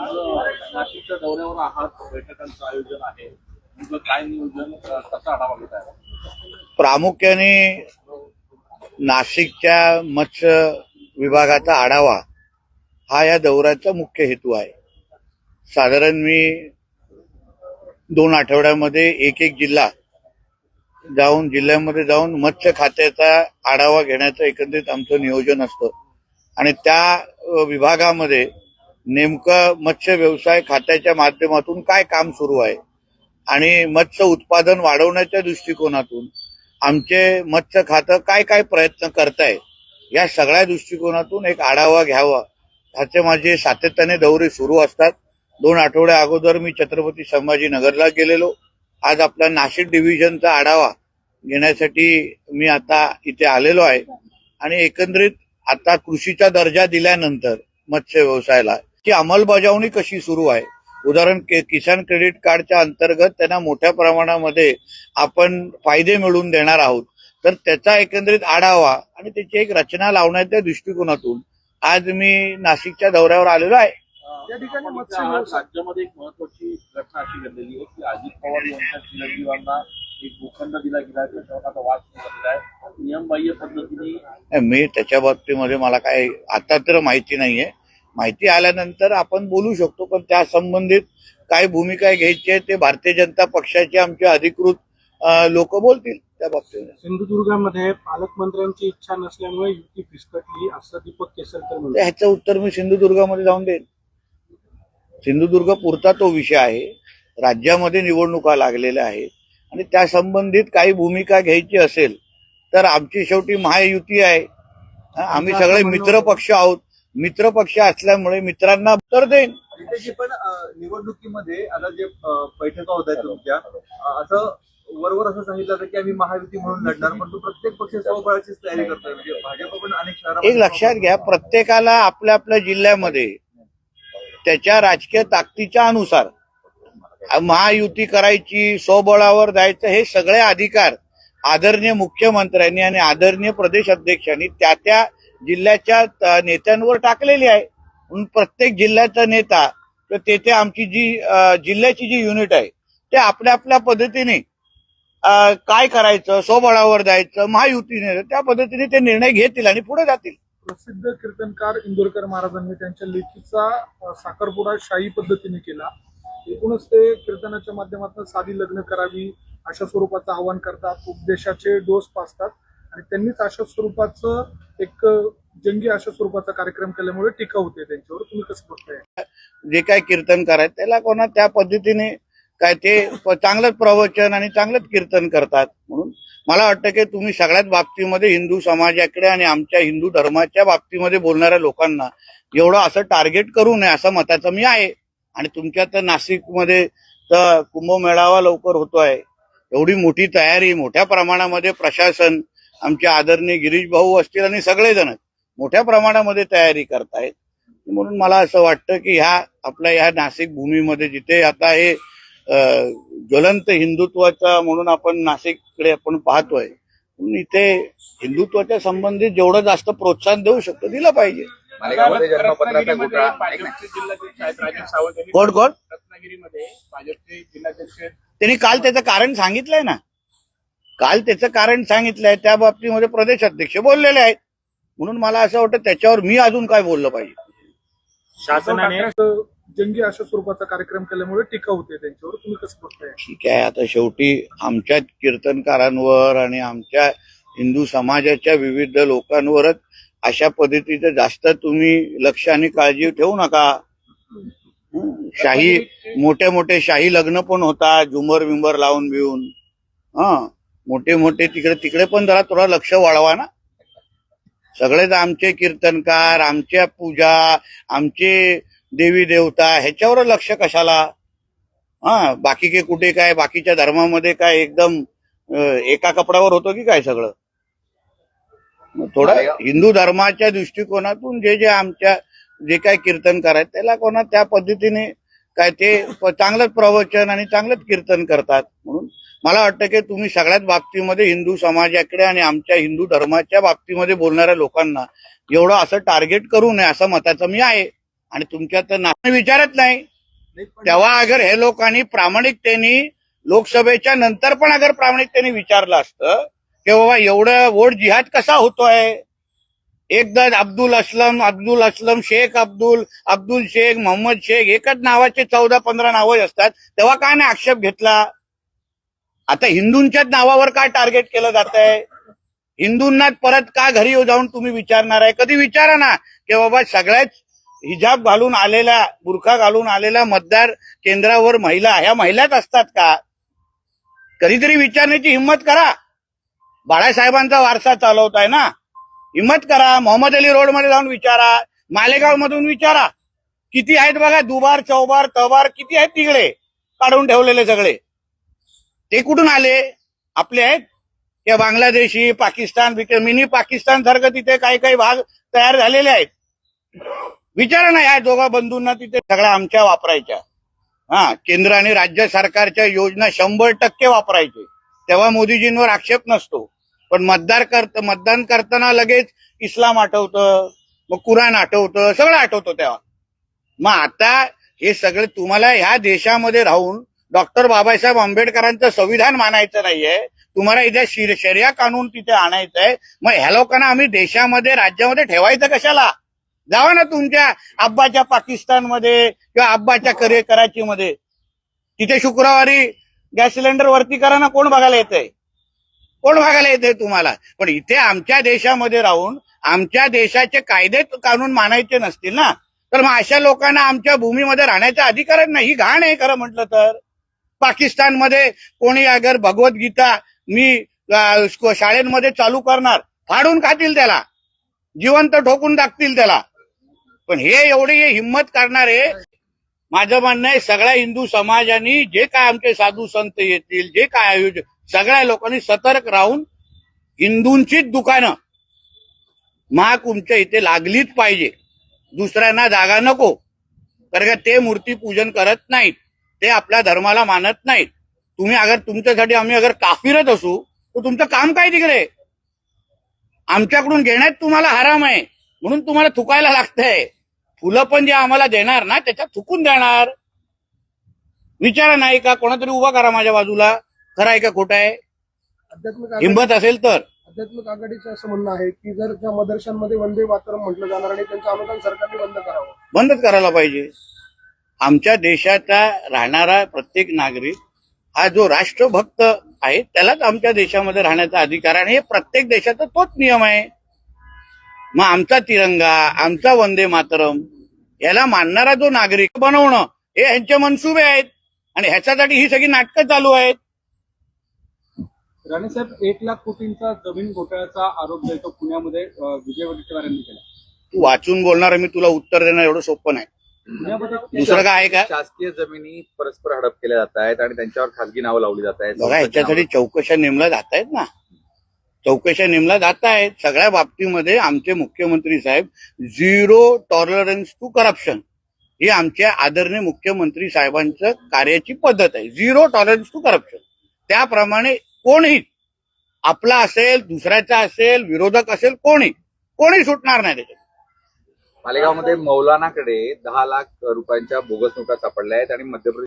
आज नाशिकच्या दौऱ्यावर आहात. बैठकांचं आयोजन आहे. काय नियोजन कसा आढावा घेत आहे? प्रामुख्याने नाशिकच्या मत्स्य विभागाचा आढावा हा या दौऱ्याचा मुख्य हेतू आहे. साधारण मी दोन आठवड्यामध्ये एक एक जिल्हा जाऊन जिल्ह्यामध्ये जाऊन मत्स्य खात्याचा आढावा घेण्याचं एकंदरीत आमचं नियोजन असतं. आणि त्या विभागामध्ये नेमकं मत्स्य व्यवसाय खात्याच्या माध्यमातून काय काम सुरू आहे? आणि मत्स्य उत्पादन वाढवण्याच्या दृष्टिकोनातून आमचे मत्स्य खातं काय काय प्रयत्न करताय या सगळ्या दृष्टिकोनातून एक आढावा घ्यावा. ह्याचे माझे सातत्याने दौरे सुरू असतात. दोन आठवड्या अगोदर मी छत्रपती संभाजीनगरला गेलेलो. आज आपला नाशिक डिव्हिजनचा आढावा घेण्यासाठी मी आता इथे आलेलो आहे. आणि एकंदरीत आता कृषीचा दर्जा दिल्यानंतर मत्स्य व्यवसायाला ची अंमलबजावणी कशी सुरू आहे? उदाहरण के- किसान क्रेडिट कार्डच्या अंतर्गत त्यांना मोठ्या प्रमाणामध्ये आपण फायदे मिळवून देणार आहोत. तर त्याचा एकंदरीत आढावा आणि त्याची एक रचना लावण्याच्या दृष्टिकोनातून आज मी नाशिकच्या दौऱ्यावर आलेलो आहे. या ठिकाणी राज्यामध्ये एक महत्वाची घटना अशी घडलेली आहे की अजित पवार यांच्या चिरंजीवांना एक भूखंड दिला गेला आहे त्याच्यावर आता वाद झालेला आहे. नियमबाह्य पद्धतीने मी त्याच्या बाबतीमध्ये मला काय आता तर माहिती नाहीये. माहिती आल्यानंतर आपण बोलू शकतो पण त्या संबंधित काय भूमिका घ्यायची आहे ते भारतीय जनता पक्षाचे आमचे अधिकृत लोक बोलतील त्या बाबतीमध्ये. सिंधुदुर्गामध्ये पालकमंत्र्यांची इच्छा नसल्यामुळे युती फिसकटली असं दीपक केसरकर ह्याचं उत्तर मी सिंधुदुर्गामध्ये जाऊन देईन. सिंधुदुर्ग पुरता तो विषय आहे. राज्यामध्ये निवडणुका लागलेल्या आहेत. आणि त्या संबंधित काही भूमिका घ्यायची असेल तर आमची शेवटी महायुती आहे. आम्ही सगळे मित्र पक्ष आहोत. मित्र पक्ष असल्यामुळे मित्रांना उत्तर देईन. पण निवडणुकीमध्ये आता जे बैठका होत आहेत तुमच्या असं वरवर असं सांगितलं होतं की आम्ही महायुती म्हणून लढणार परंतु प्रत्येक पक्ष स्वबळाचीच तयारी करतोय. म्हणजे भाजप पण अनेक एक लक्षात घ्या प्रत्येकाला आपल्या आपल्या जिल्ह्यामध्ये त्याच्या राजकीय ताकदीच्या अनुसार महायुती करायची स्वबळावर जायचं हे सगळे अधिकार आदरणीय मुख्यमंत्र्यांनी आणि आदरणीय प्रदेश अध्यक्षांनी त्या त्या जिल्ह्याच्या नेत्यांवर टाकलेली आहे. म्हणून प्रत्येक जिल्ह्याचा नेता तर तेथे आमची जी जिल्ह्याची जी युनिट आहे ते आपल्या आपल्या पद्धतीने काय करायचं स्वबळावर जायचं महायुतीने त्या पद्धतीने ते निर्णय घेतील आणि पुढे जातील. प्रसिद्ध कीर्तनकार इंदोरकर महाराजांनी त्यांच्या लेखीचा साखरपुडा शाही पद्धतीने केला. एकूणच ते कीर्तनाच्या माध्यमातून साधी लग्न करावी अशा स्वरूपाचं आवाहन करतात. उपदेशाचे डोस पाचतात आणि त्यांनीच अशा स्वरूपाचं एक जंगी अशा स्वरूपाचा कार्यक्रम केल्यामुळे टीका होते त्यांच्यावर. तुम्ही कसं बघताय? जे काय कीर्तन करायचं त्याला कोणा त्या पद्धतीने काय ते चांगलंच प्रवचन आणि चांगलंच कीर्तन करतात. म्हणून मला वाटतं की तुम्ही सगळ्याच बाबतीमध्ये हिंदू समाजाकडे आणि आमच्या हिंदू धर्माच्या बाबतीमध्ये बोलणाऱ्या लोकांना एवढं असं टार्गेट करू नये असं मताचं मी आहे. आणि तुमच्या तर नाशिकमध्ये तर कुंभमेळावा लवकर होतोय. एवढी मोठी तयारी मोठ्या प्रमाणामध्ये प्रशासन आमचे आदरणीय गिरीश भाऊ असतील आणि सगळेजण मोठ्या प्रमाणामध्ये तयारी करतायत. म्हणून मला असं वाटतं की ह्या आपल्या ह्या नाशिक भूमीमध्ये जिथे आता हे ज्वलंत हिंदुत्वाचा म्हणून आपण नाशिककडे आपण पाहतोय म्हणून इथे हिंदुत्वाच्या संबंधित जेवढं जास्त प्रोत्साहन देऊ शकतो दिलं पाहिजे. कोण कोण? रत्नागिरीमध्ये भाजपचे जिल्हाध्यक्ष त्यांनी काल त्याचं कारण सांगितलंय ना. काल त्याचं कारण सांगितलंय त्या बाबतीमध्ये प्रदेश अध्यक्ष बोललेले आहेत. म्हणून मला असं वाटतं त्याच्यावर मी अजून काय बोललं पाहिजे. शासनाने जंगी अशा स्वरूपाचा कार्यक्रम केल्यामुळे टीका होते त्यांच्यावर. तुम्ही कसं बघताय? ठीक आहे आता शेवटी आमच्या कीर्तनकारांवर आणि आमच्या हिंदू समाजाच्या विविध लोकांवरच अशा पद्धतीचं जास्त तुम्ही लक्ष आणि काळजी ठेवू नका. हं, शाही मोठे मोठे शाही लग्न पण होतात झुमर विंबर लावून बिवून हा. मोठे मोठे तिकडे तिकडे पण जरा थोडा लक्ष वाढवा ना. सगळेच आमचे कीर्तनकार आमच्या पूजा आमचे देवी देवता ह्याच्यावर लक्ष कशाला? हा बाकी के कुठे काय बाकीच्या धर्मामध्ये काय एकदम एका कपड्यावर होतं की काय सगळं? थोडं हिंदू धर्माच्या दृष्टिकोनातून जे जे आमच्या जे काय कीर्तन करायचं त्याला कोणा त्या पद्धतीने काय ते चांगलंच प्रवचन आणि चांगलंच कीर्तन करतात. म्हणून मला वाटतं की तुम्ही सगळ्याच बाबतीमध्ये हिंदू समाजाकडे आणि आमच्या हिंदू धर्माच्या बाबतीमध्ये बोलणाऱ्या लोकांना एवढं असं टार्गेट करू नये असं मताचं मी आहे. आणि तुमच्या तर नाव विचारत नाही. तेव्हा अगर हे लोकांनी प्रामाणिकतेने लोकसभेच्या नंतर पण अगर प्रामाणिकतेने विचारलं असतं की बाबा एवढं वोट जिहाद कसा होतोय? एकदा अब्दुल असलम अब्दुल असलम शेख अब्दुल अब्दुल शेख मोहम्मद शेख एकच नावाचे चौदा पंधरा नावं असतात. तेव्हा काय नाही आक्षेप घेतला? आता हिंदूंच्याच नावावर काय टार्गेट केलं जात आहे हिंदूंनाच परत का घरी येऊ जाऊन तुम्ही विचारणार आहे? कधी विचारा ना की बाबा सगळ्याच हिजाब घालून आलेला बुरखा घालून आलेला मतदार केंद्रावर महिला ह्या महिलाच असतात का? कधीतरी विचारण्याची हिंमत करा. बाळासाहेबांचा वारसा चालवताय ना. हिंमत करा. मोहम्मद अली रोडमध्ये जाऊन विचारा. मालेगाव मधून विचारा. किती आहेत बघा? दुबार चौबार तबार किती आहेत तिकडे? काढून ठेवलेले सगळे. ते कुठून आले? आपले आहेत? किंवा बांगलादेशी पाकिस्तान मिनी पाकिस्तान सारखं तिथे काही काही भाग तयार झालेले आहेत. विचारा ना या दोघा बंधूंना तिथे सगळ्या आमच्या वापरायच्या. हा केंद्र आणि राज्य सरकारच्या योजना शंभर टक्के वापरायचे. तेव्हा मोदीजींवर आक्षेप नसतो. पण मतदार करत मतदान करताना लगेच इस्लाम आठवतं मग कुराण आठवतं सगळं आठवतं तेव्हा. मग आता हे सगळं तुम्हाला ह्या देशामध्ये राहून डॉक्टर बाबासाहेब आंबेडकरांचं संविधान मानायचं नाहीये. तुम्हाला इथे शर्या कानून तिथे आणायचंय. मग ह्या लोकांना आम्ही देशामध्ये राज्यामध्ये ठेवायचं कशाला? जावा ना तुमच्या अब्बाच्या पाकिस्तानमध्ये किंवा अब्बाच्या करे कराचीमध्ये तिथे शुक्रवारी गॅस सिलेंडर वरती करा ना कोण बघायला येतंय? कोण बघायला येते तुम्हाला? पण इथे आमच्या देशामध्ये राहून आमच्या देशाचे कायदे कानून मानायचे नसतील ना? तर मग अशा लोकांना आमच्या भूमीमध्ये राहण्याचा अधिकारच नाही. ही घाण आहे खरं म्हटलं तर. पाकिस्तानमध्ये कोणी अगर भगवद्गीता मी शाळेमध्ये चालू करणार फाडून खातील त्याला. जिवंत ठोकून टाकतील त्याला. पण हे एवढी हिंमत करणारे माझं म्हणणं आहे सगळ्या हिंदू समाजाने जे काय आमचे साधू संत येतील जे काय आयोजन सगळ्या लोकांनी सतर्क राहून हिंदूंचीच दुकानं महाकुंभच्या इथे लागलीच पाहिजे. दुसऱ्यांना जागा नको. कारण का ते मूर्ती पूजन करत नाहीत. ते आपल्या धर्माला मानत नाहीत. तुम्ही अगर तुमच्यासाठी आम्ही अगर काफिरत असू तर तुमचं काम काय तिकडे? आमच्याकडून घेण्यात तुम्हाला हराम आहे. म्हणून तुम्हाला थुकायला लागतंय. फुलं पण जे आम्हाला देणार ना त्याच्यात थुकून देणार. विचारा नाही का कोणातरी उभा करा माझ्या बाजूला. खरं आहे का खोटं आहे? हिंमत असेल तर. आध्यात्मिक आघाडीचं असं म्हणणं आहे की जर त्या मदरशांमध्ये वंदे मातरम म्हटलं जाणार आणि त्यांचं अनुदान सरकारने बंद करावं. बंदच करायला पाहिजे. आमच्या देशाचा राहणारा प्रत्येक नागरिक हा जो राष्ट्रभक्त आहे त्यालाच आमच्या देशामध्ये राहण्याचा अधिकार आहे. आणि हे प्रत्येक देशाचा तोच नियम आहे. मग आमचा तिरंगा आमचा वंदे मातरम याला मानणारा जो नागरिक बनवणं हे यांचे मनसुबे आहेत. आणि ह्याच्यासाठी ही सगळी नाटकं चालू आहेत. राणेसाहेब एक लाख कोटींचा जमीन घोटाळ्याचा आरोप जो पुण्यामध्ये विजय वडेट्टीवार यांनी केला. तू वाचून बोलणार मी तुला उत्तर देणं एवढं सोपं नाही. दुसरं काय आहे का? शासकीय जमिनी परस्पर हडप केल्या जात आहेत आणि त्यांच्यावर खासगी नावं लावली जात आहेत. बघा ह्याच्यासाठी चौकशा नेमल्या जात आहेत ना. चौकशा नेमल्या जात आहेत. सगळ्या बाबतीमध्ये आमचे मुख्यमंत्री साहेब झिरो टॉलरन्स टू करप्शन ही आमच्या आदरणीय मुख्यमंत्री साहेबांचं कार्याची पद्धत आहे. झिरो टॉलरन्स टू करप्शन त्याप्रमाणे कोणी आपला असेल दुसऱ्याचा असेल विरोधक असेल कोणी कोणी सुटणार नाही त्याच्यात. मालेगावमध्ये मौलानाकडे दहा लाख रुपयांच्या बोगस नोटा सापडल्या आहेत आणि मध्य प्रदेश